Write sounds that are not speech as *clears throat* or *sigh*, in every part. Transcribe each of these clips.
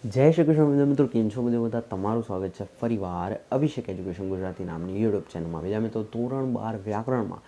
જય શ્રી કૃષ્ણ બધા મિત્રો, કેમ છો બધા? બધા તમારું સ્વાગત છે ફરીવાર અભિષેક એજ્યુકેશન ગુજરાતી નામની યુટ્યુબ ચેનલમાં. બીજા મિત્રો, ધોરણ બાર વ્યાકરણમાં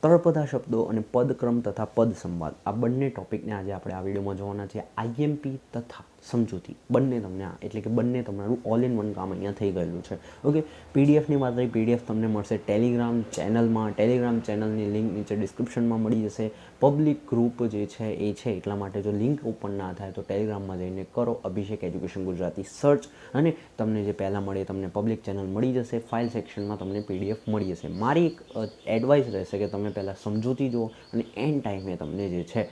તળપદા શબ્દો અને પદક્રમ તથા પદ સંવાદ આ બંને ટોપિકને આજે આપણે આ વિડીયોમાં જોવાના છે આઈએમપી તથા સમજૂતી. બંને તમને આ, એટલે કે બંને તમારું ઓલ ઇન વન કામ અહીંયા થઈ ગયેલું છે. ઓકે પીડીએફની વાત રહી પીડીએફ તમને મળશે ટેલિગ્રામ ચેનલમાં ટેલિગ્રામ ચેનલની લિંક નીચે ડિસ્ક્રિપ્શનમાં મળી જશે. પબ્લિક ગ્રુપ જે છે, એ છે, એટલા માટે જો લિંક ઓપન ના થાય તો ટેલિગ્રામમાં જઈને કરો અભિષેક એજ્યુકેશન ગુજરાતી સર્ચ અને તમને જે પહેલાં મળે તમને પબ્લિક ચેનલ મળી જશે. ફાઇલ સેક્શનમાં તમને પીડીએફ મળી જશે. મારી એક એડવાઇસ રહેશે કે તમે પહેલાં સમજૂતી જુઓ અને એન્ડ ટાઈમે તમને જે છે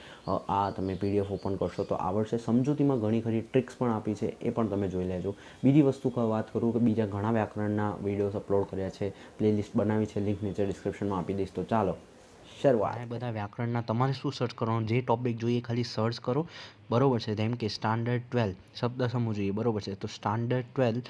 આ તમે પીડીએફ ઓપન કરશો તો આવડશે સમજૂતીમાં ઘણી ખરી ટ્રિક્સ પણ આપી છે, એ પણ તમે જોઈ લેજો. બીજી વસ્તુ વાત કરું કે બીજા ઘણા વ્યાકરણના વિડીયોઝ અપલોડ કર્યા છે પ્લેલિસ્ટ બનાવી છે લિંક નીચે ડિસ્ક્રિપ્શનમાં આપી દઈશ. તો ચાલો. શરૂઆત. બધા વ્યાકરણના તમારે શું સર્ચ કરવાનું? જે ટોપિક જોઈએ ખાલી સર્ચ કરો. બરોબર છે? જેમ કે સ્ટાન્ડર્ડ ટ્વેલ્વ શબ્દ સમૂહ જોઈએ. બરોબર છે? તો સ્ટાન્ડર્ડ ટ્વેલ્વ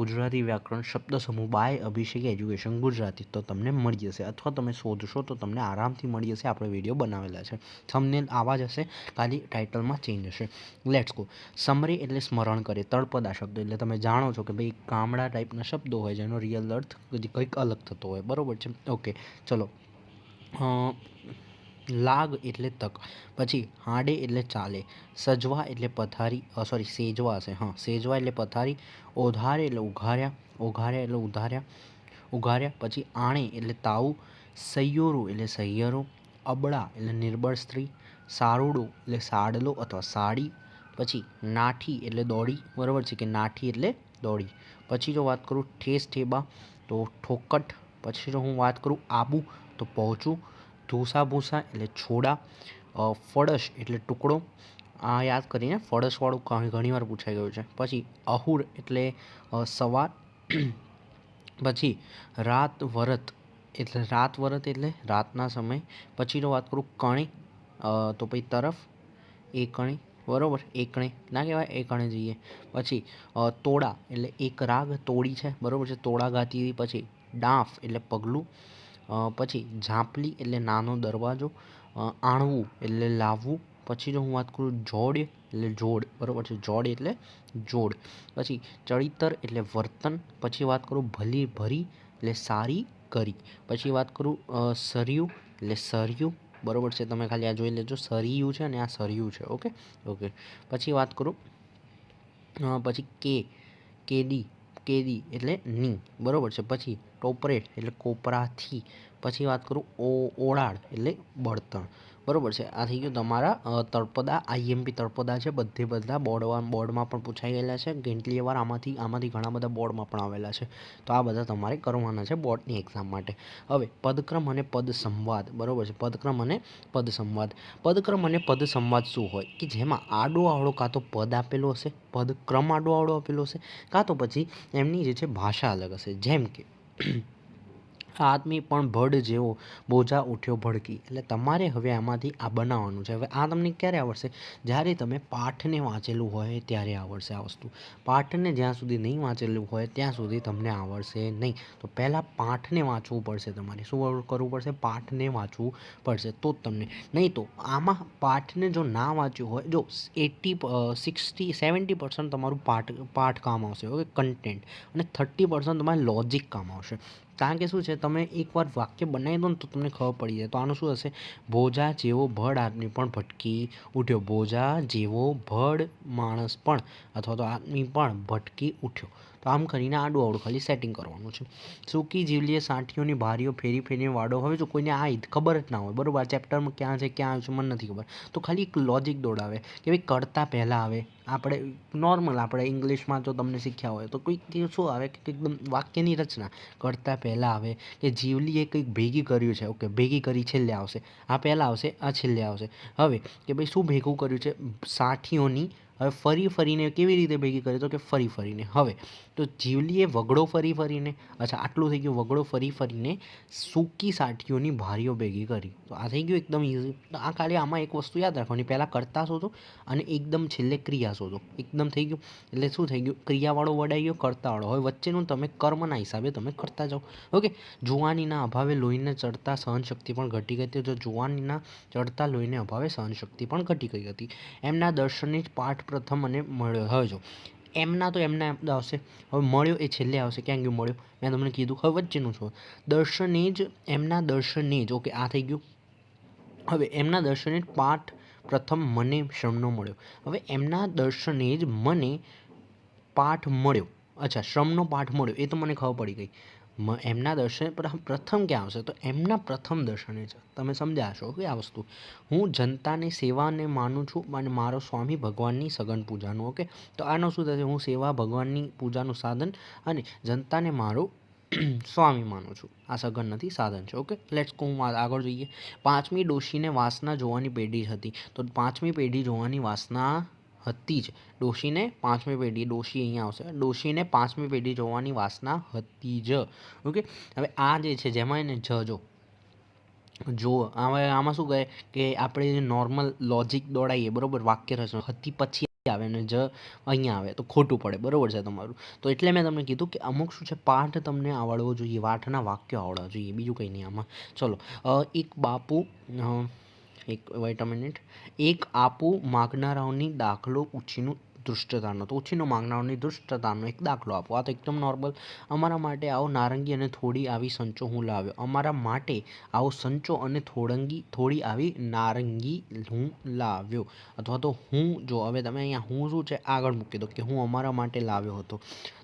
ગુજરાતી વ્યાકરણ શબ્દ સમૂહ બાય અભિષેક એજ્યુકેશન ગુજરાતી. તો તમને મળી જશે. અથવા તમે શોધશો તો તમને આરામથી મળી જશે. આપણે વીડિયો બનાવેલા છે. થંબનેલ આવા જ હશે. ખાલી ટાઇટલમાં ચેન્જ હશે. લેટ્સ ગો સમરે એટલે સ્મરણ કરે. તળપદા શબ્દ. એટલે તમે જાણો છો કે ભાઈ ગામડા ટાઈપના શબ્દો હોય જેનો રિયલ અર્થ કંઈક અલગ થતો હોય. બરોબર છે? ઓકે ચલો. લાગ એટલે તક. પછી હાડે એટલે ચાલે. સજવા એટલે પથારી સોરી સેજવા હશે, હા. સેજવા એટલે પથારી, ઓધારે એટલે ઉઘાર્યા, ઓઘાર્યા એટલે ઉધાર્યા, ઉઘાર્યા, પછી આણે એટલે તાવું, સૈયોરું એટલે સૈયરો, અબળા એટલે નિર્બળ સ્ત્રી, સારુડો એટલે સાડલો અથવા સાડી, પછી નાઠી એટલે દોડી, બરાબર છે કે નાઠી એટલે દોડી. પછી જો વાત કરું ઠેસ ઠેબા, તો ઠોકટ પછી જો હું વાત કરું આબુ તો પહોંચું. ધૂસા ભૂસા એટલે છોડા ફળશ એટલે ટુકડો. આ યાદ કરીને ફળશવાળું ઘણીવાર પૂછાઈ ગયું છે. પછી અહુર એટલે સવાર. પછી રાત વરત એટલે રાત વરત એટલે રાતના સમય. પછીનો વાત કરું કણી તો પછી તરફ. એકણી, બરોબર? એકણે. ના કહેવાય, એકણે જઈએ. પછી તોડા એટલે એક રાગ તોડી છે. બરોબર છે? તોડા ગાતી પછી ડાંફ એટલે પગલું. પછી ઝાંપલી એટલે નાનો દરવાજો આણવું એટલે લાવવું, પછી જો હું વાત કરું જોડ એટલે જોડ, બરાબર છે? જોડ એટલે જોડ. પછી ચડિતર એટલે વર્તન, પછી વાત કરું ભલી ભરી એટલે સારી કરી. પછી વાત કરું સરિયું એટલે સરિયું, બરાબર છે? તમે ખાલી આ જોઈ લેજો. સરિયું છે અને આ સરયું છે, ઓકે? ઓકે. પછી વાત કરું પછી કે, કેદી કેદી એટલે ની, બરાબર છે? પછી ટોપરેટ એટલે કોપરાથી. પછી વાત કરું ઓ ઓળાડ એટલે બળતણ. બરોબર છે. આ થઈ ગયું તમારા તળપદા આઈએમપી તળપદા છે. બધે બધા બોર્ડમાં બોર્ડમાં પણ પૂછાઈ ગયેલા છે. કેટલી વાર આમાંથી આમાંથી ઘણા બધા બોર્ડમાં પણ આવેલા છે. તો આ બધા તમારે કરવાના છે બોર્ડની એક્ઝામ માટે. હવે, પદક્રમ અને પદ સંવાદ બરાબર છે. પદક્રમ અને પદ સંવાદ પદક્રમ અને પદ સંવાદ શું હોય? કે જેમાં આડો આવડો કાં તો પદ આપેલો હશે, પદક્રમ આડો આવડો આપેલો હશે, કાં તો પછી એમની જે છે ભાષા અલગ હશે. જેમ કે આદમી પણ ભડ જેવો બોજા ઉઠ્યો ભડકી. એટલે તમારે હવે આમાંથી આ બનાવવાનું છે. હવે આ તમને ક્યારે આવડશે? જ્યારે તમે પાઠને વાંચેલું હોય ત્યારે આવડશે આ વસ્તુ. પાઠને જ્યાં સુધી નહીં વાંચેલું હોય ત્યાં સુધી તમને આવડશે નહીં. તો પહેલાં પાઠને વાંચવું પડશે તમારે. શું કરવું પડશે? પાઠને વાંચવું પડશે. તો જ તમને. નહીં તો આમાં પાઠને જો ના વાંચ્યું હોય, જો એટી સિક્સટી, સેવન્ટી પર્સન્ટ તમારું પાઠ પાઠ કામ આવશે કન્ટેન્ટ. અને થર્ટી પર્સન્ટ તમારે લોજિક કામ આવશે. કારણ કે શું છે, તમે એકવાર વાક્ય બનાવી દો ને તો તમને ખબર પડી જાય. તો આનું શું હશે? ભોજા જેવો ભડ આદમી પણ ભટકી ઉઠ્યો. ભોજા જેવો ભડ માણસ પણ, અથવા તો આદમી પણ ભટકી ઉઠ્યો. તો આમ કરીને આડું આવડું ખાલી સેટિંગ કરવાનું છે. સૂકી જીવલીએ સાંઠીઓની બારીઓ ફેરી ફેરીને વાડો હવે જો કોઈને આ ખબર જ ના હોય. બરાબર ચેપ્ટરમાં ક્યાં છે, ક્યાં આવ્યું છે, મને નથી ખબર. તો ખાલી એક લોજિક દોડાવે કે ભાઈ કરતાં પહેલાં આવે. આપણે નોર્મલ આપણે ઇંગ્લિશમાં જો તમને શીખ્યા હોય તો કોઈક શું આવે કે એકદમ વાક્યની રચના. કરતાં પહેલાં આવે કે જીવલીએ કંઈક ભેગી કર્યું છે. ઓકે, ભેગી કરી છેલ્લે આવશે. આ પહેલાં આવશે, આ છેલ્લે આવશે. હવે કે ભાઈ શું ભેગું કર્યું છે? સાઠીઓની હવે ફરી ફરીને કેવી રીતે ભેગી કરી? તો કે ફરી ફરીને. હવે, તો જીવલીએ વગડો ફરી ફરીને. અચ્છા, આટલું થઈ ગયું. વગડો ફરી ફરીને સૂકી સાઠીઓની ભારીઓ ભેગી કરી. તો આ થઈ ગયું એકદમ ઇઝી તો આ ખાલી આમાં એક વસ્તુ યાદ રાખવાની. પહેલાં કરતા શોધો અને એકદમ છેલ્લે ક્રિયા શોધો. એકદમ થઈ ગયું. એટલે શું થઈ ગયું? ક્રિયાવાળો વડાઈ ગયો, કરતાવાળો. હવે વચ્ચેનું તમે કર્મના હિસાબે તમે કરતા જાઓ. ઓકે? જુવાનીના અભાવે લોહીને ચડતા સહનશક્તિ પણ ઘટી ગઈ હતી. જો જુવાનીના ચડતા લોહીને અભાવે સહનશક્તિ પણ ઘટી ગઈ હતી. એમના દર્શનની પાઠ પ્રથમ અને મળ્યો. હવે જો, એમના તો એમના એમ આવશે. હવે મળ્યો એ છેલ્લે આવશે. ક્યાં ગયું મળ્યો? મેં તમને કીધું. હવે વચ્ચેનું છો દર્શને જ, એમના દર્શને જ, ઓકે, આ થઈ ગયું. હવે એમના દર્શને જ પાઠ પ્રથમ મને શ્રમનો મળ્યો. હવે એમના દર્શને જ મને પાઠ મળ્યો. અચ્છા, શ્રમનો પાઠ મળ્યો. એ તો મને ખબર પડી ગઈ. એમના દર્શન પ્રથમ ક્યાં આવશે? તો એમના પ્રથમ દર્શને છે તમે સમજાશો કે આ વસ્તુ. હું જનતાની સેવાને માનું છું અને મારો સ્વામી ભગવાનની સઘન પૂજાનું, ઓકે? તો આનો શું થશે? હું સેવા ભગવાનની પૂજાનું સાધન અને જનતાને મારું *clears throat* સ્વામી માનું છું. આ સઘન નથી, સાધન છે, ઓકે? લેટ્સ કો હું આગળ જોઈએ. પાંચમી ડોશીને વાસના જોવાની પેઢી હતી. તો પાંચમી પેઢી જોવાની વાસના હતી જ. ડોશીને પાંચમી પેઢી, ડોશી અહીંયા આવશે. ડોશીને પાંચમી પેઢી જોવાની વાસના હતી જ. ઓકે? હવે આ જે છે, જેમાં એને જ જો જો હવે આમાં શું કહે કે આપણે નોર્મલ લોજિક દોડાઈએ, બરોબર, વાક્ય રચના હતી પછી આવે ને જ અહીંયા આવે, તો ખોટું પડે, બરાબર છે તમારું? તો એટલે મેં તમને કીધું કે અમુક શું છે, પાઠ તમને આવડવો જોઈએ પાઠના વાક્યો આવડવા જોઈએ, બીજું કંઈ નહીં આમાં. ચલો એક બાપુ એક વેટ મિનિટ એક આપો માગનારાઓની દાખલો ઉછીનું દૃષ્ટતાનો તો ઉછીનો માગનારાઓની દૃષ્ટતાનો એક દાખલો આપો. આ તો એકદમ નોર્મલ અમારા માટે આવો નારંગી અને થોડી આવી સંચો હું લાવ્યો. અમારા માટે આવો સંચો અને થોડંગી, થોડી આવી નારંગી હું લાવ્યો. અથવા તો હું જો, હવે તમે અહીંયા હું શું છે, આગળ મૂકી દો કે હું અમારા માટે લાવ્યો હતો.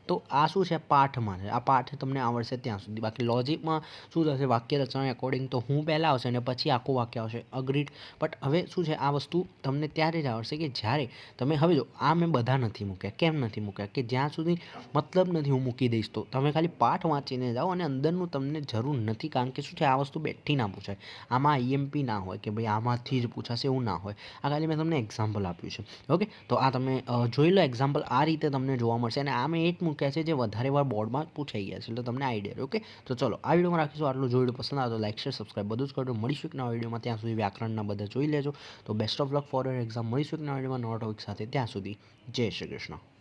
તો આ શું છે? પાઠમાં છે. આ પાઠ તમને આવડશે ત્યાં સુધી. બાકી લોજિકમાં શું થશે? વાક્ય રચના એકોર્ડિંગ તો હું પહેલાં આવશે અને પછી આખું વાક્ય આવશે. અગ્રીડ બટ હવે શું છે? આ વસ્તુ તમને ત્યારે જ આવડશે કે જ્યારે તમે હવે જો, આ મેં બધા નથી મૂક્યા. કેમ નથી મૂક્યા? કે જ્યાં સુધી મતલબ નથી હું મૂકી દઈશ તો. તમે ખાલી પાઠ વાંચીને જાઓ અને અંદરનું તમને જરૂર નથી. કારણ કે શું છે? આ વસ્તુ બેઠી ના પૂછાય. આમાં આઈએમપી ના હોય કે ભાઈ આમાંથી જ પૂછાશે એવું ના હોય. આ ખાલી મેં તમને એક્ઝામ્પલ આપ્યું છે. ઓકે તો આ તમે જોઈ લો એક્ઝામ્પલ આ રીતે તમને જોવા મળશે. અને આ મેં એ જ કહે છે જે વધારે વાર બોર્ડમાં પૂછાઈ ગયા છે. એટલે તમને આઈડિયા ઓકે તો ચલો, આ વિડીયોમાં રાખીશું. આટલું જોઈ પસંદ આવે તો લાઈક શેર સબસ્ક્રાઈબ બધું જ કરજો. મળીશું એક નવા વિડીયોમાં. ત્યાં સુધી વ્યાકરણના બધા જોઈ લેજો. તો best of luck for your exam મળીશું એક નવા વિડીયોમાં. નવા ટોપિક સાથે. ત્યાં સુધી. જય શ્રી કૃષ્ણ.